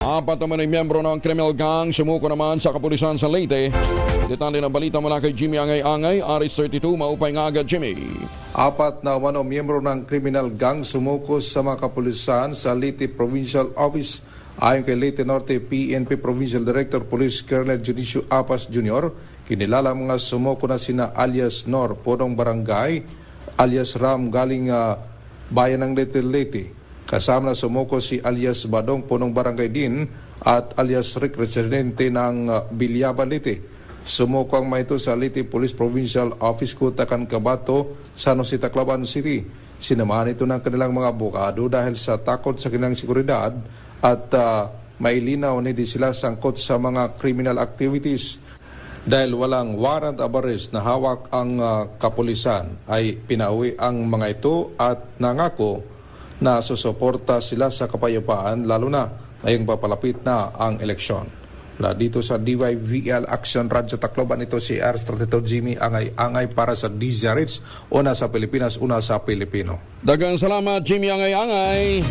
Apat naman ay miyembro ng criminal gang sumuko naman sa kapulisan sa Leyte. Detalye ng balita mula kay Jimmy Angay-Angay, Aris 32, maupay nga agad Jimmy. Apat na wano miyembro ng criminal gang sumuko sa mga kapulisan sa Leyte Provincial Office. Ayon kay Leyte Norte PNP Provincial Director Police Colonel Junicio Apas Jr., kinilala mga sumuko na sina alias Nor, Podong Barangay, alias Ram galing ah, bayan ng Leyte Leyte. Kasama na sumuko si alias Badong Punong Barangay din at alias Rick Residente ng uh, Bilyaba Leyte. Sumuko ang mga ito sa Leyte Police Provincial Office Kutakan Cabato, San Jose Tacloban City. Sinamahan ito ng kanilang mga abogado dahil sa takot sa kanilang seguridad at uh, mailinaw na hindi sila sangkot sa mga criminal activities. Dahil walang warrant of arrest na hawak ang uh, kapulisan ay pinauwi ang mga ito at nangako na susuporta sila sa kapayapaan lalo na ngayong papalapit na ang eleksyon. Mula dito sa DYVL Action Radyo Tacloban ito si R. Strateto Jimmy Angay-Angay para sa DZRH, una sa Pilipinas, una sa Pilipino. Dagang salamat Jimmy Angay-Angay.